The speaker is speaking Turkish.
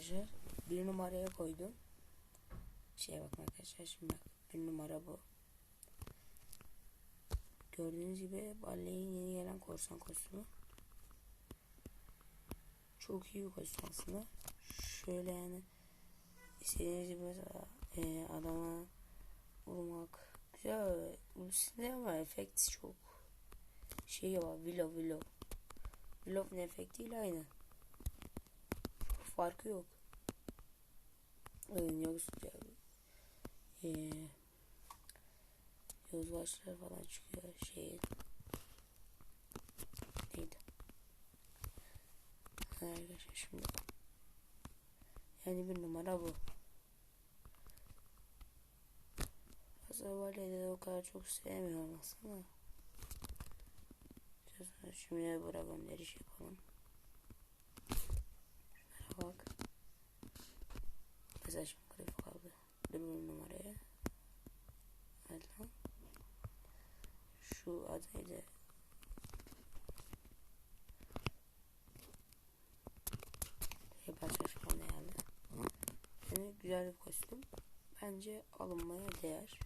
arkadaşlar. Bir numaraya koydum. Şeye bakın arkadaşlar şimdi. Bir numara bu. Gördüğünüz gibi Barley'in yeni gelen korsan kostümü. Çok iyi bir kostüm aslında. Şöyle yani istediğiniz gibi mesela e, adama vurmak güzel. Ultisinde ama efekt çok şey var. Willow Willow. Willow'un efektiyle aynı. Farkı yok. Evet, yoksa ee, falan çıkıyor şeyin. Neydi? Arkadaşlar şimdi yani bir numara bu. Aslında Valide'de o kadar çok sevmiyorum aslında. Şimdi bura gönderiş yapalım. Şunlara bak. Şimdi grafik aldı. Bu numaraya. Hadi. Şu? Hep açmış bana geldi. Yani güzel bir kostüm. Bence alınmaya değer.